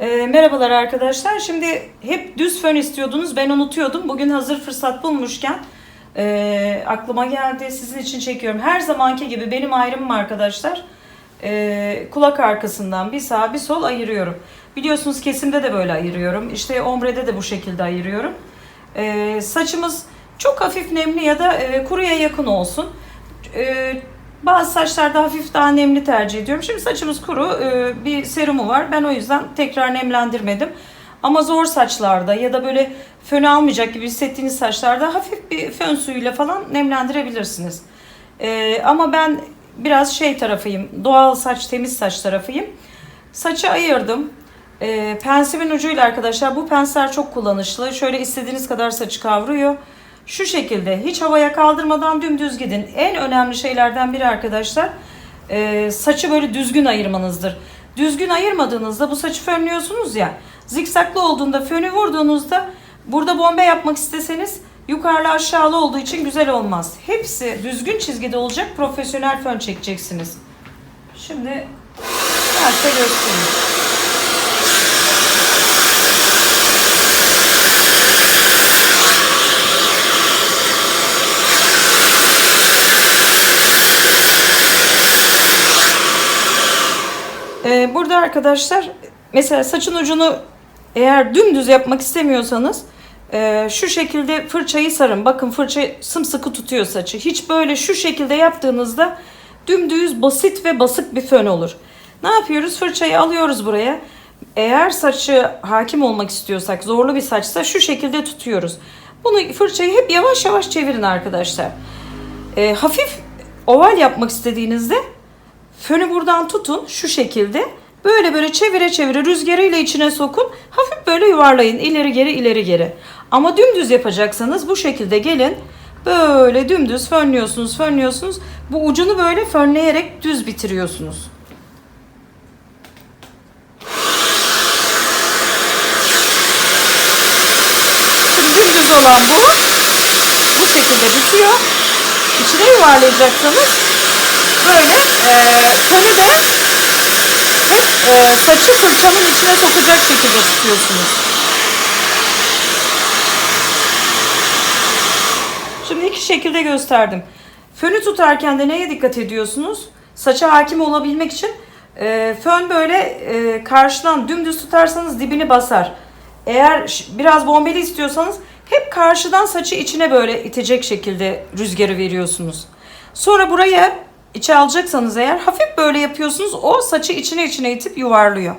Ee, merhabalar arkadaşlar. Şimdi hep düz fön istiyordunuz. Ben unutuyordum. Bugün hazır fırsat bulmuşken e, aklıma geldi. Sizin için çekiyorum. Her zamanki gibi benim ayrımım arkadaşlar. E, kulak arkasından bir sağ bir sol ayırıyorum. Biliyorsunuz kesimde de böyle ayırıyorum. İşte ombrede de bu şekilde ayırıyorum. E, saçımız çok hafif nemli ya da e, kuruya yakın olsun. E, bazı saçlarda hafif daha nemli tercih ediyorum. Şimdi saçımız kuru, e, bir serumu var. Ben o yüzden tekrar nemlendirmedim. Ama zor saçlarda ya da böyle fön almayacak gibi hissettiğiniz saçlarda hafif bir fön suyuyla falan nemlendirebilirsiniz. E, ama ben biraz şey tarafıyım, doğal saç, temiz saç tarafıyım. Saçı ayırdım. E, pensimin ucuyla arkadaşlar bu pensler çok kullanışlı. Şöyle istediğiniz kadar saçı kavruyor. Şu şekilde hiç havaya kaldırmadan dümdüz gidin. En önemli şeylerden biri arkadaşlar e, saçı böyle düzgün ayırmanızdır. Düzgün ayırmadığınızda bu saçı fönlüyorsunuz ya zikzaklı olduğunda fönü vurduğunuzda burada bombe yapmak isteseniz yukarılı aşağılı olduğu için güzel olmaz. Hepsi düzgün çizgide olacak profesyonel fön çekeceksiniz. Şimdi size göstereyim. Burada arkadaşlar mesela saçın ucunu eğer dümdüz yapmak istemiyorsanız e, şu şekilde fırçayı sarın. Bakın fırça sımsıkı tutuyor saçı. Hiç böyle şu şekilde yaptığınızda dümdüz basit ve basık bir fön olur. Ne yapıyoruz? Fırçayı alıyoruz buraya. Eğer saçı hakim olmak istiyorsak, zorlu bir saçsa şu şekilde tutuyoruz. Bunu fırçayı hep yavaş yavaş çevirin arkadaşlar. E, hafif oval yapmak istediğinizde Fönü buradan tutun şu şekilde. Böyle böyle çevire çevire rüzgarıyla içine sokun. Hafif böyle yuvarlayın. ileri geri ileri geri. Ama dümdüz yapacaksanız bu şekilde gelin. Böyle dümdüz fönlüyorsunuz fönlüyorsunuz. Bu ucunu böyle fönleyerek düz bitiriyorsunuz. Dümdüz olan bu. Bu şekilde bitiyor. İçine yuvarlayacaksanız böyle e, fönü de e, saçı fırçanın içine sokacak şekilde tutuyorsunuz. Şimdi iki şekilde gösterdim. Fönü tutarken de neye dikkat ediyorsunuz? Saça hakim olabilmek için e, fön böyle e, karşıdan dümdüz tutarsanız dibini basar. Eğer biraz bombeli istiyorsanız hep karşıdan saçı içine böyle itecek şekilde rüzgarı veriyorsunuz. Sonra buraya içe alacaksanız eğer hafif böyle yapıyorsunuz. O saçı içine içine itip yuvarlıyor.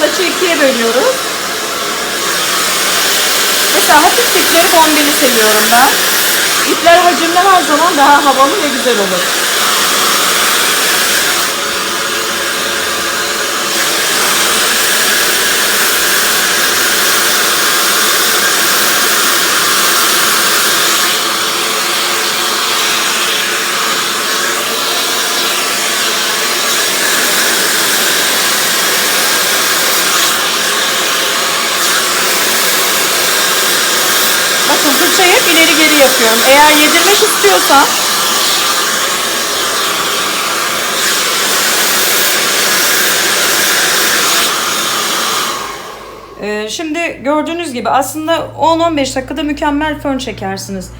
Saçı ikiye bölüyoruz. Mesela hafif ipleri bombeli seviyorum ben. İpler hacimli her zaman daha havalı ve güzel olur. Bakın fırçayı hep ileri geri yapıyorum. Eğer yedirmek istiyorsan Ee, şimdi gördüğünüz gibi aslında 10-15 dakikada mükemmel fön çekersiniz.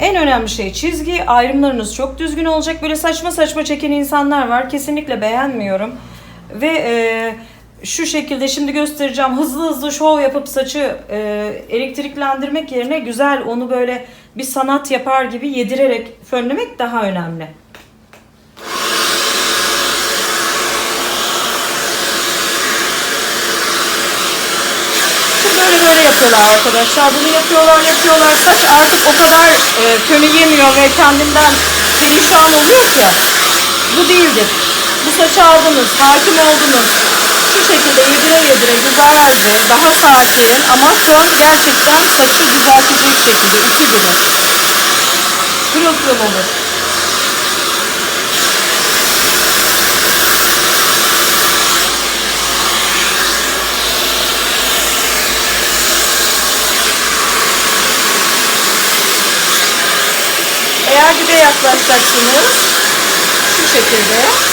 En önemli şey çizgi, ayrımlarınız çok düzgün olacak. Böyle saçma saçma çeken insanlar var. Kesinlikle beğenmiyorum. Ve e, şu şekilde şimdi göstereceğim. Hızlı hızlı şov yapıp saçı e, elektriklendirmek yerine güzel onu böyle bir sanat yapar gibi yedirerek fönlemek daha önemli. Böyle böyle yapıyorlar arkadaşlar. Bunu yapıyorlar yapıyorlar. Saç artık o kadar e, fönü yemiyor ve kendinden perişan oluyor ki. Bu değildir. Bu saçı aldınız, hakim oldunuz bu şekilde yedire yedire güzelce daha sakin ama son gerçekten saçı düzeltecek şekilde içi bile. Pırıl pırıl olur. Eğer dibe yaklaşacaksınız şu şekilde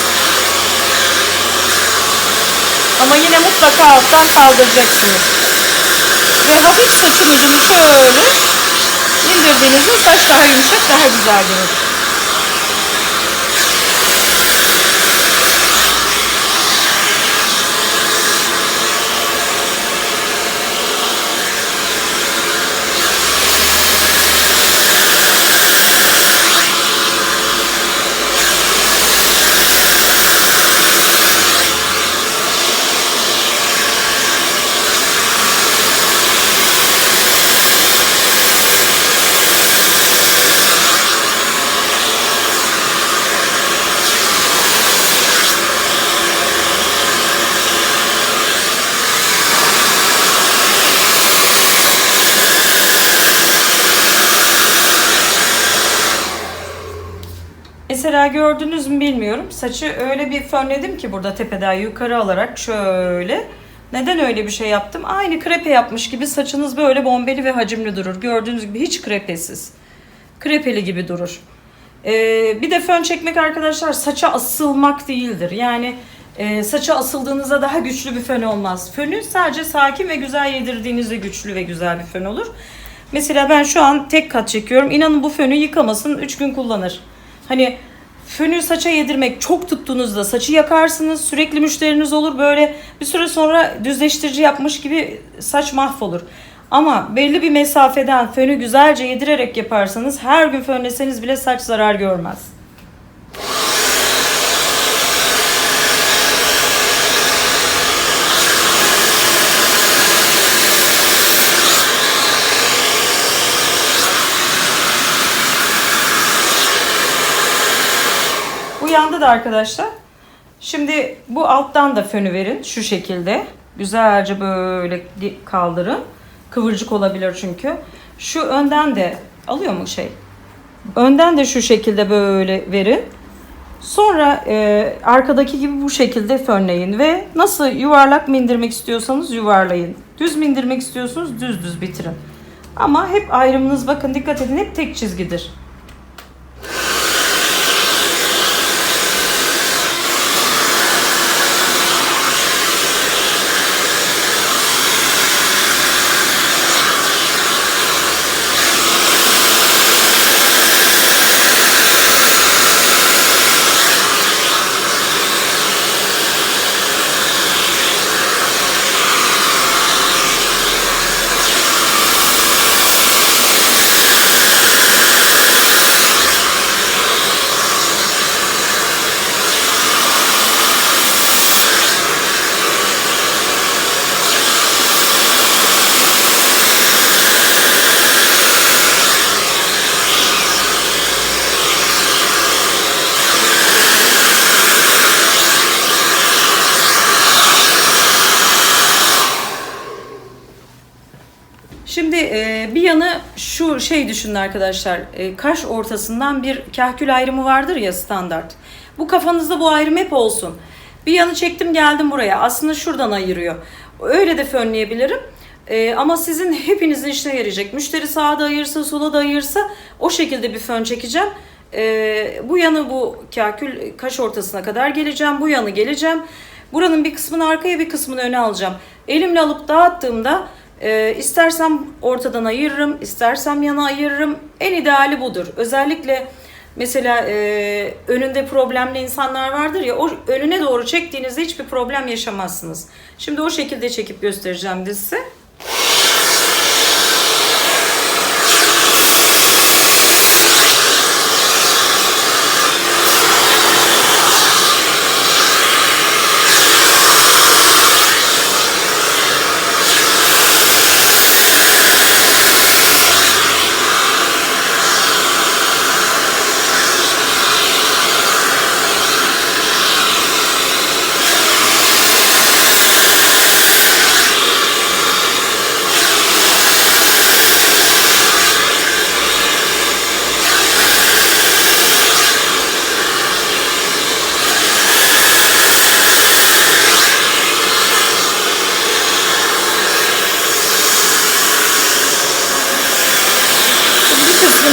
ama yine mutlaka alttan kaldıracaksınız. Ve hafif saçın ucunu şöyle indirdiğinizde saç daha yumuşak, daha güzel görünür. Mesela gördünüz mü bilmiyorum. Saçı öyle bir fönledim ki burada tepeden yukarı alarak şöyle. Neden öyle bir şey yaptım? Aynı krepe yapmış gibi saçınız böyle bombeli ve hacimli durur. Gördüğünüz gibi hiç krepesiz. Krepeli gibi durur. Ee, bir de fön çekmek arkadaşlar saça asılmak değildir. Yani e, saça asıldığınızda daha güçlü bir fön olmaz. Fönü sadece sakin ve güzel yedirdiğinizde güçlü ve güzel bir fön olur. Mesela ben şu an tek kat çekiyorum. İnanın bu fönü yıkamasın 3 gün kullanır. Hani fönü saça yedirmek çok tuttuğunuzda saçı yakarsınız. Sürekli müşteriniz olur. Böyle bir süre sonra düzleştirici yapmış gibi saç mahvolur. Ama belli bir mesafeden fönü güzelce yedirerek yaparsanız her gün fönleseniz bile saç zarar görmez. Yanda da arkadaşlar. Şimdi bu alttan da fönü verin şu şekilde. Güzelce böyle kaldırın. Kıvırcık olabilir çünkü. Şu önden de alıyor mu şey? Önden de şu şekilde böyle verin. Sonra e, arkadaki gibi bu şekilde fönleyin ve nasıl yuvarlak mı indirmek istiyorsanız yuvarlayın. Düz mü indirmek istiyorsunuz düz düz bitirin. Ama hep ayrımınız bakın dikkat edin hep tek çizgidir. Şimdi e, bir yanı şey düşünün arkadaşlar. E, kaş ortasından bir kahkül ayrımı vardır ya standart. Bu kafanızda bu ayrım hep olsun. Bir yanı çektim geldim buraya. Aslında şuradan ayırıyor. Öyle de fönleyebilirim. E, ama sizin hepinizin işine yarayacak. Müşteri sağa da ayırsa sola da ayırsa o şekilde bir fön çekeceğim. E, bu yanı bu kahkül kaş ortasına kadar geleceğim. Bu yanı geleceğim. Buranın bir kısmını arkaya bir kısmını öne alacağım. Elimle alıp dağıttığımda e, istersem ortadan ayırırım, istersem yana ayırırım. En ideali budur. Özellikle mesela e, önünde problemli insanlar vardır ya o önüne doğru çektiğinizde hiçbir problem yaşamazsınız. Şimdi o şekilde çekip göstereceğim de size.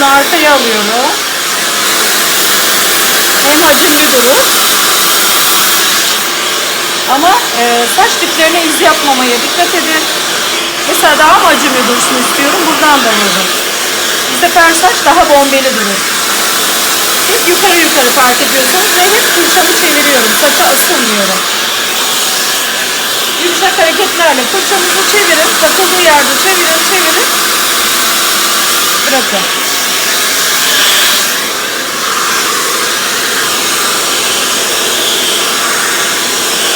Kısmını arkaya alıyorum. hem hacimli durur. Ama e, saç diplerine iz yapmamaya dikkat edin. Mesela daha hacimli dursun istiyorum buradan da vurun. Bu sefer saç daha bombeli durur. Hep yukarı yukarı fark ediyorsanız ve hep fırçamı çeviriyorum. Saça asılmıyorum. Yumuşak hareketlerle fırçamızı çevirin. Takıldığı yerde çevirin, çevirin. Bırakın.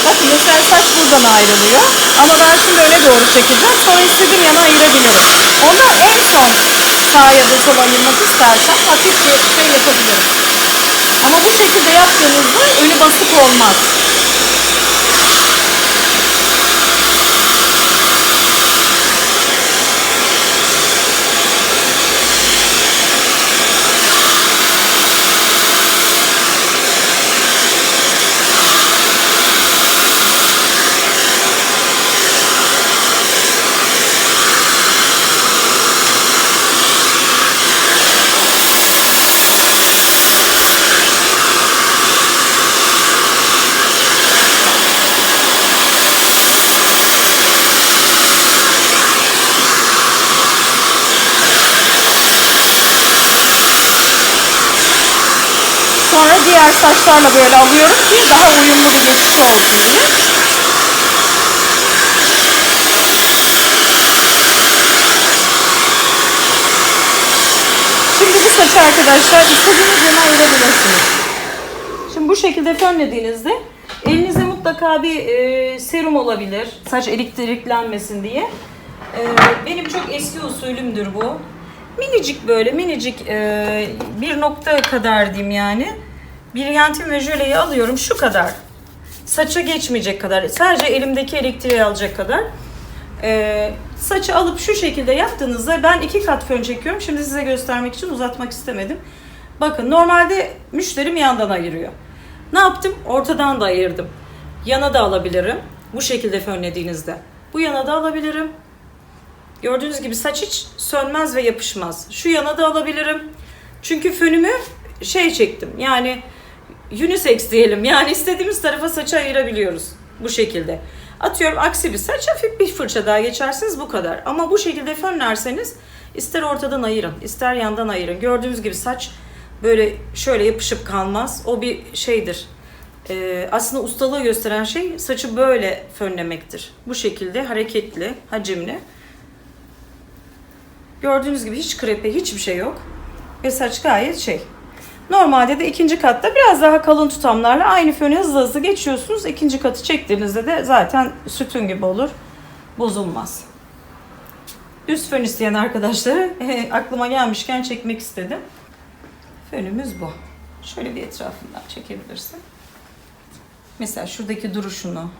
Bakın mesela saç buradan ayrılıyor. Ama ben şimdi öne doğru çekeceğim. Sonra istediğim yana ayırabilirim. Onu en son sağa ya da sola ayırmak istersem hafif bir şey yapabilirim. Ama bu şekilde yaptığınızda önü basık olmaz. Sonra diğer saçlarla böyle alıyorum ki daha uyumlu bir geçiş olsun diye. Şimdi bu saçı arkadaşlar istediğiniz yana ayırabilirsiniz. Şimdi bu şekilde fönlediğinizde elinizde mutlaka bir e, serum olabilir. Saç elektriklenmesin diye. E, benim çok eski usulümdür bu. Minicik böyle minicik e, bir nokta kadar diyeyim yani. Brilyantin ve jöleyi alıyorum şu kadar. Saça geçmeyecek kadar. Sadece elimdeki elektriği alacak kadar. Ee, saçı alıp şu şekilde yaptığınızda ben iki kat fön çekiyorum. Şimdi size göstermek için uzatmak istemedim. Bakın normalde müşterim yandan ayırıyor. Ne yaptım? Ortadan da ayırdım. Yana da alabilirim. Bu şekilde fönlediğinizde. Bu yana da alabilirim. Gördüğünüz gibi saç hiç sönmez ve yapışmaz. Şu yana da alabilirim. Çünkü fönümü şey çektim. Yani unisex diyelim. Yani istediğimiz tarafa saçı ayırabiliyoruz. Bu şekilde. Atıyorum aksi bir saç hafif bir fırça daha geçersiniz bu kadar. Ama bu şekilde fönlerseniz ister ortadan ayırın ister yandan ayırın. Gördüğünüz gibi saç böyle şöyle yapışıp kalmaz. O bir şeydir. Ee, aslında ustalığı gösteren şey saçı böyle fönlemektir. Bu şekilde hareketli, hacimli. Gördüğünüz gibi hiç krepe hiçbir şey yok. Ve saç gayet şey. Normalde de ikinci katta biraz daha kalın tutamlarla aynı fönü hızlı hızlı geçiyorsunuz. İkinci katı çektiğinizde de zaten sütun gibi olur. Bozulmaz. Düz fön isteyen arkadaşları eh, aklıma gelmişken çekmek istedim. Fönümüz bu. Şöyle bir etrafından çekebilirsin. Mesela şuradaki duruşunu,